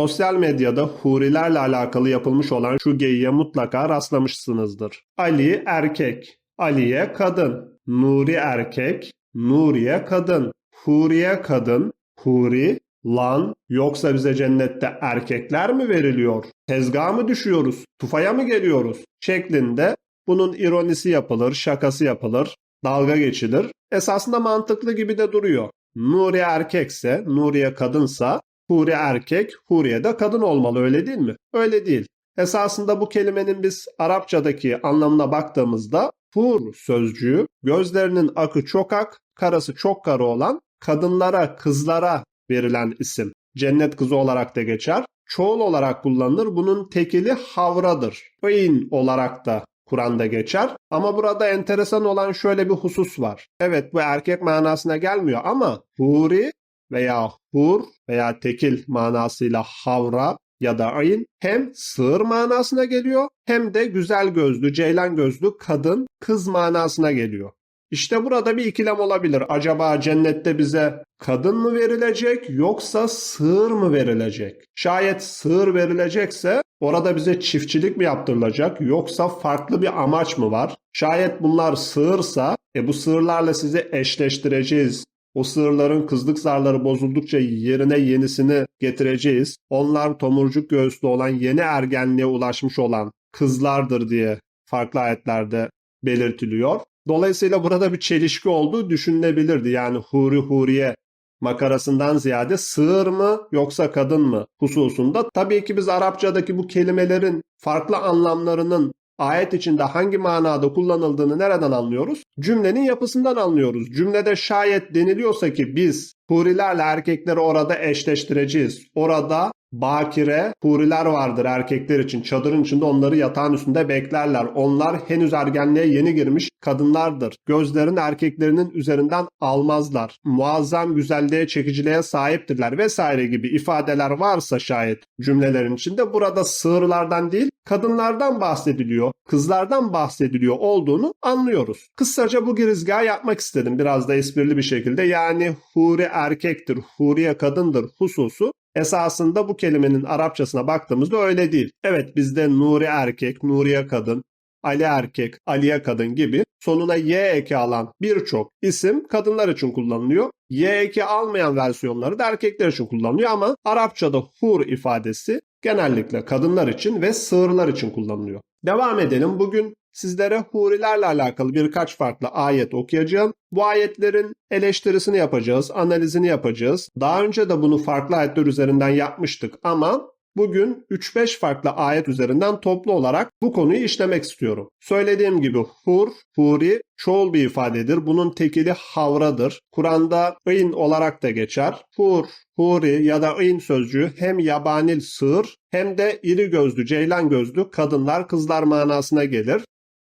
Sosyal medyada hurilerle alakalı yapılmış olan şu geyiğe mutlaka rastlamışsınızdır. Ali erkek, Aliye kadın, Nuri erkek, Nuriye kadın, Huriye kadın, Huri, lan yoksa bize cennette erkekler mi veriliyor? Tezgaha mı düşüyoruz? Tufaya mı geliyoruz? Şeklinde bunun ironisi yapılır, şakası yapılır, dalga geçilir. Esasında mantıklı gibi de duruyor. Nuri erkekse, Nuriye kadınsa, Huri erkek, Huriye de kadın olmalı öyle değil mi? Öyle değil. Esasında bu kelimenin biz Arapçadaki anlamına baktığımızda hur sözcüğü gözlerinin akı çok ak, karası çok kara olan kadınlara, kızlara verilen isim. Cennet kızı olarak da geçer. Çoğul olarak kullanılır. Bunun tekili havradır. Öyn olarak da Kur'an'da geçer. Ama burada enteresan olan şöyle bir husus var. Evet bu erkek manasına gelmiyor ama huri veya hur veya tekil manasıyla havra ya da ayn hem sığır manasına geliyor hem de güzel gözlü, ceylan gözlü kadın, kız manasına geliyor. İşte burada bir ikilem olabilir. Acaba cennette bize kadın mı verilecek yoksa sığır mı verilecek? Şayet sığır verilecekse orada bize çiftçilik mi yaptırılacak yoksa farklı bir amaç mı var? Şayet bunlar sığırsa e bu sığırlarla sizi eşleştireceğiz. O sığırların kızlık zarları bozuldukça yerine yenisini getireceğiz. Onlar tomurcuk göğüslü olan yeni ergenliğe ulaşmış olan kızlardır diye farklı ayetlerde belirtiliyor. Dolayısıyla burada bir çelişki olduğu düşünülebilirdi. Yani huri huriye makarasından ziyade sığır mı yoksa kadın mı hususunda. Tabii ki biz Arapçadaki bu kelimelerin farklı anlamlarının ayet içinde hangi manada kullanıldığını nereden anlıyoruz? Cümlenin yapısından anlıyoruz. Cümlede şayet deniliyorsa ki biz hurilerle erkekleri orada eşleştireceğiz. Orada bakire huriler vardır erkekler için. Çadırın içinde onları yatağın üstünde beklerler. Onlar henüz ergenliğe yeni girmiş kadınlardır. Gözlerin erkeklerinin üzerinden almazlar. Muazzam güzelliğe, çekiciliğe sahiptirler vesaire gibi ifadeler varsa şayet cümlelerin içinde burada sığırlardan değil kadınlardan bahsediliyor, kızlardan bahsediliyor olduğunu anlıyoruz. Kısaca bu girizgahı yapmak istedim biraz da esprili bir şekilde. Yani huri erkektir, huriye kadındır hususu Esasında bu kelimenin Arapçasına baktığımızda öyle değil. Evet bizde Nuri erkek, Nuriye kadın, Ali erkek, Aliye kadın gibi sonuna Y eki alan birçok isim kadınlar için kullanılıyor. Y eki almayan versiyonları da erkekler için kullanılıyor ama Arapçada hur ifadesi genellikle kadınlar için ve sığırlar için kullanılıyor. Devam edelim. Bugün sizlere hurilerle alakalı birkaç farklı ayet okuyacağım. Bu ayetlerin eleştirisini yapacağız, analizini yapacağız. Daha önce de bunu farklı ayetler üzerinden yapmıştık ama Bugün 3-5 farklı ayet üzerinden toplu olarak bu konuyu işlemek istiyorum. Söylediğim gibi hur, huri çoğul bir ifadedir. Bunun tekili havradır. Kur'an'da in olarak da geçer. Hur, huri ya da in sözcüğü hem yabanil sığır hem de iri gözlü, ceylan gözlü kadınlar, kızlar manasına gelir.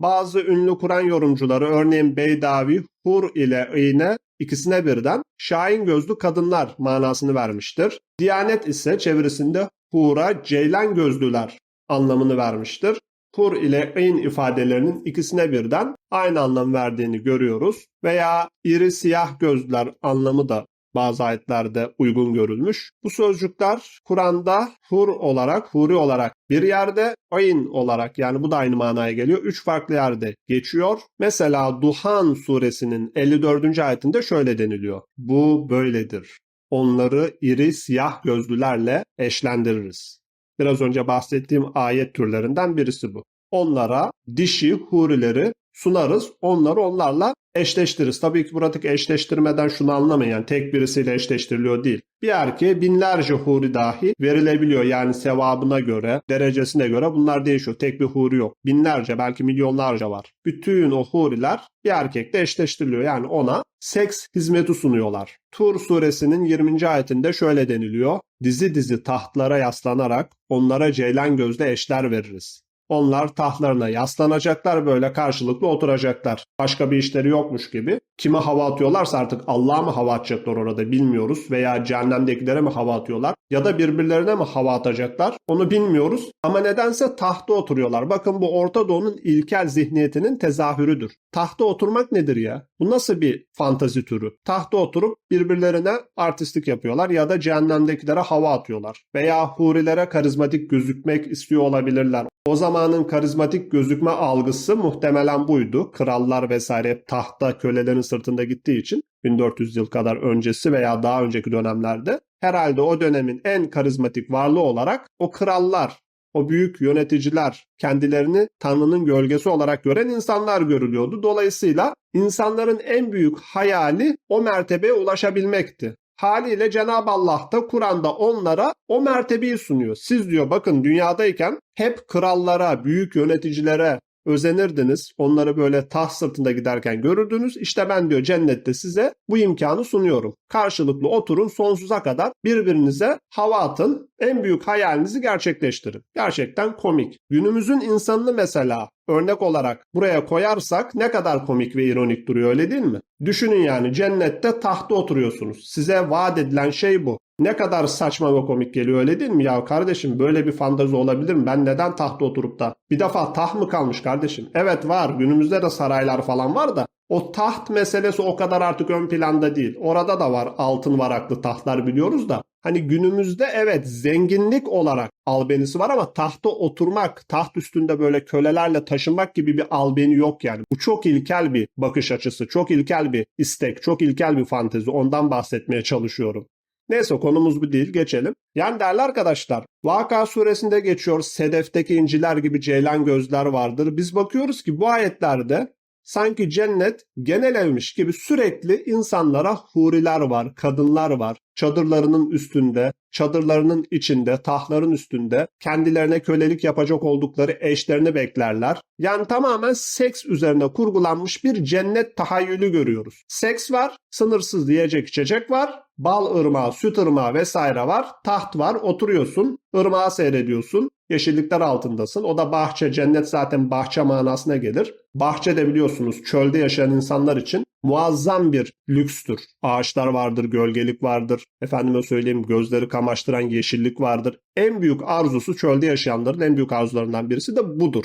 Bazı ünlü Kur'an yorumcuları örneğin Beydavi hur ile ine ikisine birden şahin gözlü kadınlar manasını vermiştir. Diyanet ise çevirisinde hura ceylan gözlüler anlamını vermiştir. Hur ile in ifadelerinin ikisine birden aynı anlam verdiğini görüyoruz. Veya iri siyah gözlüler anlamı da bazı ayetlerde uygun görülmüş. Bu sözcükler Kur'an'da hur olarak, huri olarak bir yerde, ayn olarak yani bu da aynı manaya geliyor. Üç farklı yerde geçiyor. Mesela Duhan suresinin 54. ayetinde şöyle deniliyor. Bu böyledir. Onları iri siyah gözlülerle eşlendiririz. Biraz önce bahsettiğim ayet türlerinden birisi bu. Onlara dişi hurileri sunarız. Onları onlarla eşleştiririz. Tabii ki buradaki eşleştirmeden şunu anlamayın. Yani tek birisiyle eşleştiriliyor değil. Bir erkeğe binlerce huri dahi verilebiliyor. Yani sevabına göre, derecesine göre bunlar değişiyor. Tek bir huri yok. Binlerce belki milyonlarca var. Bütün o huriler bir erkekle eşleştiriliyor. Yani ona seks hizmeti sunuyorlar. Tur suresinin 20. ayetinde şöyle deniliyor. Dizi dizi tahtlara yaslanarak onlara ceylan gözle eşler veririz. Onlar tahtlarına yaslanacaklar böyle karşılıklı oturacaklar. Başka bir işleri yokmuş gibi. Kime hava atıyorlarsa artık Allah'a mı hava atacaklar orada bilmiyoruz. Veya cehennemdekilere mi hava atıyorlar ya da birbirlerine mi hava atacaklar onu bilmiyoruz ama nedense tahta oturuyorlar. Bakın bu Orta Doğu'nun ilkel zihniyetinin tezahürüdür. Tahta oturmak nedir ya? Bu nasıl bir fantazi türü? Tahta oturup birbirlerine artistlik yapıyorlar ya da cehennemdekilere hava atıyorlar. Veya hurilere karizmatik gözükmek istiyor olabilirler. O zamanın karizmatik gözükme algısı muhtemelen buydu. Krallar vesaire tahta kölelerin sırtında gittiği için 1400 yıl kadar öncesi veya daha önceki dönemlerde herhalde o dönemin en karizmatik varlığı olarak o krallar, o büyük yöneticiler, kendilerini Tanrı'nın gölgesi olarak gören insanlar görülüyordu. Dolayısıyla insanların en büyük hayali o mertebeye ulaşabilmekti. Haliyle Cenab-ı Allah da Kur'an'da onlara o mertebeyi sunuyor. Siz diyor bakın dünyadayken hep krallara, büyük yöneticilere özenirdiniz. Onları böyle taht sırtında giderken görürdünüz. İşte ben diyor cennette size bu imkanı sunuyorum. Karşılıklı oturun sonsuza kadar birbirinize hava atın. En büyük hayalinizi gerçekleştirin. Gerçekten komik. Günümüzün insanını mesela örnek olarak buraya koyarsak ne kadar komik ve ironik duruyor öyle değil mi? Düşünün yani cennette tahta oturuyorsunuz. Size vaat edilen şey bu. Ne kadar saçma ve komik geliyor öyle değil mi? Ya kardeşim böyle bir fantazi olabilir mi? Ben neden tahta oturup da? Bir defa taht mı kalmış kardeşim? Evet var. Günümüzde de saraylar falan var da o taht meselesi o kadar artık ön planda değil. Orada da var altın varaklı tahtlar biliyoruz da. Hani günümüzde evet zenginlik olarak albenisi var ama tahta oturmak, taht üstünde böyle kölelerle taşınmak gibi bir albeni yok yani. Bu çok ilkel bir bakış açısı, çok ilkel bir istek, çok ilkel bir fantezi. Ondan bahsetmeye çalışıyorum. Neyse konumuz bu değil geçelim. Yani değerli arkadaşlar Vaka suresinde geçiyor sedefteki inciler gibi ceylan gözler vardır. Biz bakıyoruz ki bu ayetlerde sanki cennet genel evmiş gibi sürekli insanlara huriler var, kadınlar var. Çadırlarının üstünde, çadırlarının içinde, tahtların üstünde kendilerine kölelik yapacak oldukları eşlerini beklerler. Yani tamamen seks üzerine kurgulanmış bir cennet tahayyülü görüyoruz. Seks var, sınırsız yiyecek içecek var, bal ırmağı, süt ırmağı vesaire var, taht var, oturuyorsun, ırmağı seyrediyorsun, yeşillikler altındasın. O da bahçe, cennet zaten bahçe manasına gelir. Bahçe de biliyorsunuz çölde yaşayan insanlar için muazzam bir lükstür. Ağaçlar vardır, gölgelik vardır. Efendime söyleyeyim gözleri kamaştıran yeşillik vardır. En büyük arzusu çölde yaşayanların en büyük arzularından birisi de budur.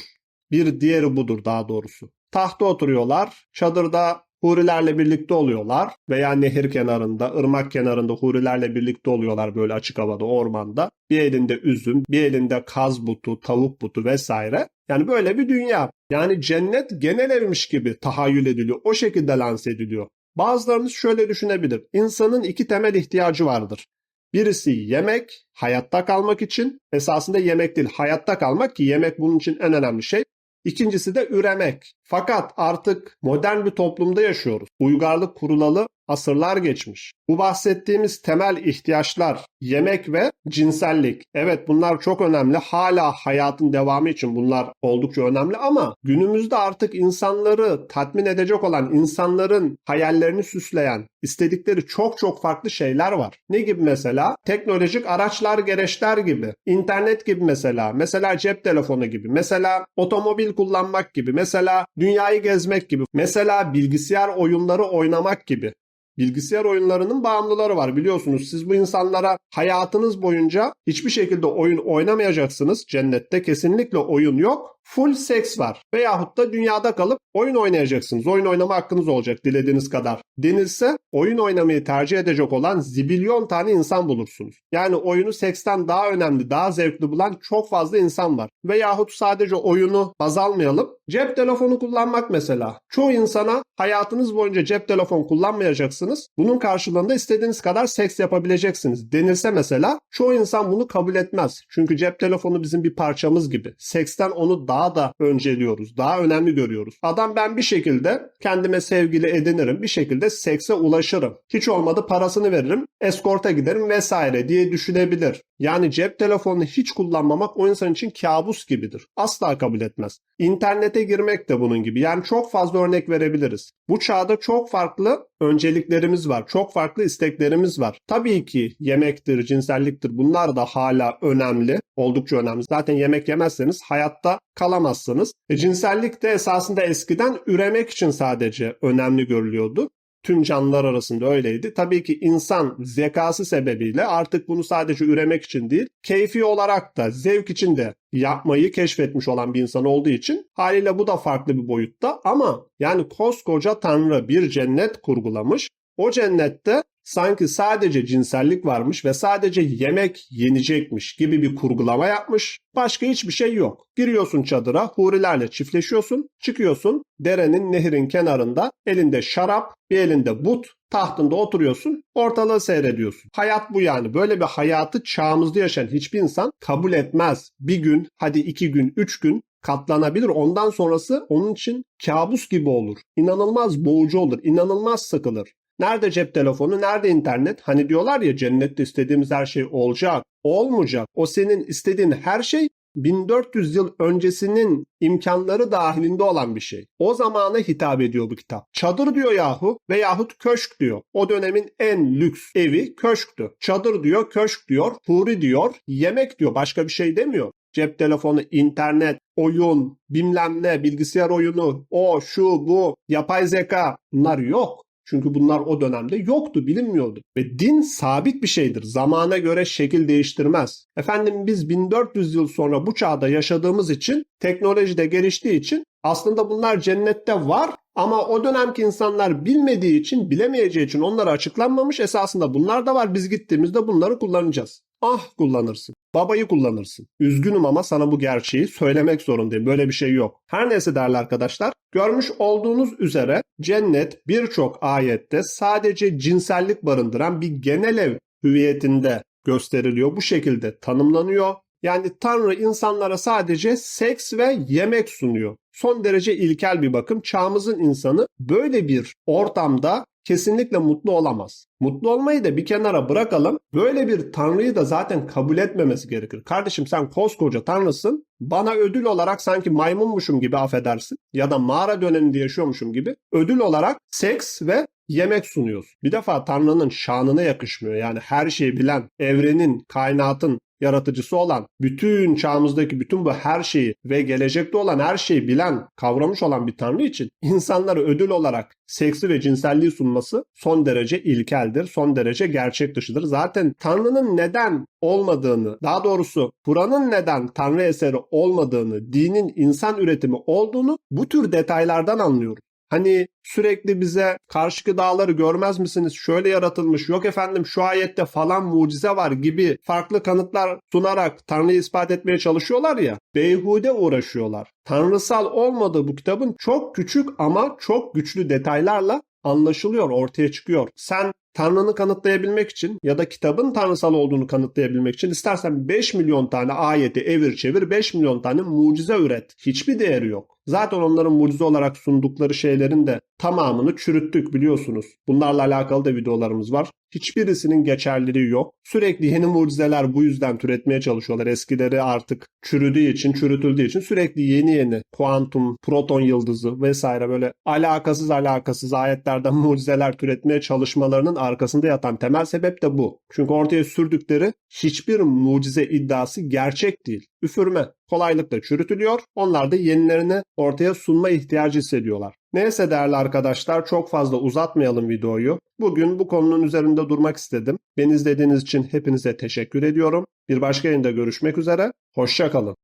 Bir diğeri budur daha doğrusu. Tahta oturuyorlar. Çadırda hurilerle birlikte oluyorlar veya nehir kenarında, ırmak kenarında hurilerle birlikte oluyorlar böyle açık havada, ormanda. Bir elinde üzüm, bir elinde kaz butu, tavuk butu vesaire. Yani böyle bir dünya. Yani cennet genel evmiş gibi tahayyül ediliyor. O şekilde lanse ediliyor. Bazılarınız şöyle düşünebilir. İnsanın iki temel ihtiyacı vardır. Birisi yemek, hayatta kalmak için. Esasında yemek değil, hayatta kalmak ki yemek bunun için en önemli şey. İkincisi de üremek. Fakat artık modern bir toplumda yaşıyoruz. Uygarlık kurulalı asırlar geçmiş. Bu bahsettiğimiz temel ihtiyaçlar yemek ve cinsellik. Evet bunlar çok önemli. Hala hayatın devamı için bunlar oldukça önemli ama günümüzde artık insanları tatmin edecek olan, insanların hayallerini süsleyen, istedikleri çok çok farklı şeyler var. Ne gibi mesela? Teknolojik araçlar, gereçler gibi. internet gibi mesela. Mesela cep telefonu gibi. Mesela otomobil kullanmak gibi. Mesela dünyayı gezmek gibi. Mesela bilgisayar oyunları oynamak gibi. Bilgisayar oyunlarının bağımlıları var biliyorsunuz. Siz bu insanlara hayatınız boyunca hiçbir şekilde oyun oynamayacaksınız. Cennette kesinlikle oyun yok. Full seks var. Veyahut da dünyada kalıp oyun oynayacaksınız. Oyun oynama hakkınız olacak dilediğiniz kadar. Denilse oyun oynamayı tercih edecek olan zibilyon tane insan bulursunuz. Yani oyunu seksten daha önemli, daha zevkli bulan çok fazla insan var. Veyahut sadece oyunu baz almayalım. Cep telefonu kullanmak mesela. Çoğu insana hayatınız boyunca cep telefon kullanmayacaksınız. Bunun karşılığında istediğiniz kadar seks yapabileceksiniz. Denilse mesela çoğu insan bunu kabul etmez. Çünkü cep telefonu bizim bir parçamız gibi. Seksten onu daha da önceliyoruz. Daha önemli görüyoruz. Adam ben bir şekilde kendime sevgili edinirim. Bir şekilde sekse ulaşırım. Hiç olmadı parasını veririm. Eskorta giderim vesaire diye düşünebilir. Yani cep telefonunu hiç kullanmamak o insan için kabus gibidir. Asla kabul etmez. İnternete girmek de bunun gibi. Yani çok fazla örnek verebiliriz. Bu çağda çok farklı önceliklerimiz var. Çok farklı isteklerimiz var. Tabii ki yemektir, cinselliktir bunlar da hala önemli. Oldukça önemli. Zaten yemek yemezseniz hayatta kalamazsınız. E, cinsellik de esasında eskiden üremek için sadece önemli görülüyordu. Tüm canlılar arasında öyleydi. Tabii ki insan zekası sebebiyle artık bunu sadece üremek için değil, keyfi olarak da zevk için de yapmayı keşfetmiş olan bir insan olduğu için haliyle bu da farklı bir boyutta ama yani koskoca Tanrı bir cennet kurgulamış. O cennette sanki sadece cinsellik varmış ve sadece yemek yenecekmiş gibi bir kurgulama yapmış. Başka hiçbir şey yok. Giriyorsun çadıra, hurilerle çiftleşiyorsun, çıkıyorsun derenin, nehrin kenarında elinde şarap, bir elinde but, tahtında oturuyorsun, ortalığı seyrediyorsun. Hayat bu yani. Böyle bir hayatı çağımızda yaşayan hiçbir insan kabul etmez. Bir gün, hadi iki gün, üç gün katlanabilir. Ondan sonrası onun için kabus gibi olur. İnanılmaz boğucu olur, inanılmaz sıkılır. Nerede cep telefonu, nerede internet? Hani diyorlar ya cennette istediğimiz her şey olacak. Olmayacak. O senin istediğin her şey 1400 yıl öncesinin imkanları dahilinde olan bir şey. O zamana hitap ediyor bu kitap. Çadır diyor yahu veyahut köşk diyor. O dönemin en lüks evi köşktü. Çadır diyor, köşk diyor, huri diyor, yemek diyor. Başka bir şey demiyor. Cep telefonu, internet, oyun, bilmem ne, bilgisayar oyunu, o, şu, bu, yapay zeka bunlar yok. Çünkü bunlar o dönemde yoktu, bilinmiyordu. Ve din sabit bir şeydir. Zamana göre şekil değiştirmez. Efendim biz 1400 yıl sonra bu çağda yaşadığımız için, teknoloji de geliştiği için aslında bunlar cennette var ama o dönemki insanlar bilmediği için, bilemeyeceği için onlara açıklanmamış. Esasında bunlar da var. Biz gittiğimizde bunları kullanacağız. Ah kullanırsın. Babayı kullanırsın. Üzgünüm ama sana bu gerçeği söylemek zorundayım. Böyle bir şey yok. Her neyse değerli arkadaşlar, görmüş olduğunuz üzere cennet birçok ayette sadece cinsellik barındıran bir genel ev hüviyetinde gösteriliyor. Bu şekilde tanımlanıyor. Yani Tanrı insanlara sadece seks ve yemek sunuyor. Son derece ilkel bir bakım. Çağımızın insanı böyle bir ortamda kesinlikle mutlu olamaz. Mutlu olmayı da bir kenara bırakalım. Böyle bir tanrıyı da zaten kabul etmemesi gerekir. Kardeşim sen koskoca tanrısın. Bana ödül olarak sanki maymunmuşum gibi affedersin. Ya da mağara döneminde yaşıyormuşum gibi ödül olarak seks ve yemek sunuyorsun. Bir defa Tanrı'nın şanına yakışmıyor. Yani her şeyi bilen, evrenin, kainatın yaratıcısı olan, bütün çağımızdaki bütün bu her şeyi ve gelecekte olan her şeyi bilen, kavramış olan bir tanrı için insanlara ödül olarak seksi ve cinselliği sunması son derece ilkeldir, son derece gerçek dışıdır. Zaten tanrının neden olmadığını, daha doğrusu Kur'an'ın neden tanrı eseri olmadığını, dinin insan üretimi olduğunu bu tür detaylardan anlıyoruz. Hani sürekli bize karşı dağları görmez misiniz? Şöyle yaratılmış. Yok efendim şu ayette falan mucize var gibi farklı kanıtlar sunarak Tanrı'yı ispat etmeye çalışıyorlar ya. Beyhude uğraşıyorlar. Tanrısal olmadığı bu kitabın çok küçük ama çok güçlü detaylarla anlaşılıyor, ortaya çıkıyor. Sen Tanrı'nı kanıtlayabilmek için ya da kitabın tanrısal olduğunu kanıtlayabilmek için istersen 5 milyon tane ayeti evir çevir 5 milyon tane mucize üret. Hiçbir değeri yok. Zaten onların mucize olarak sundukları şeylerin de tamamını çürüttük biliyorsunuz. Bunlarla alakalı da videolarımız var. Hiçbirisinin geçerliliği yok. Sürekli yeni mucizeler bu yüzden türetmeye çalışıyorlar. Eskileri artık çürüdüğü için, çürütüldüğü için sürekli yeni yeni kuantum, proton yıldızı vesaire böyle alakasız alakasız ayetlerden mucizeler türetmeye çalışmalarının arkasında yatan temel sebep de bu. Çünkü ortaya sürdükleri hiçbir mucize iddiası gerçek değil. Üfürme kolaylıkla çürütülüyor. Onlar da yenilerini ortaya sunma ihtiyacı hissediyorlar. Neyse değerli arkadaşlar çok fazla uzatmayalım videoyu. Bugün bu konunun üzerinde durmak istedim. Beni izlediğiniz için hepinize teşekkür ediyorum. Bir başka yayında görüşmek üzere. Hoşçakalın.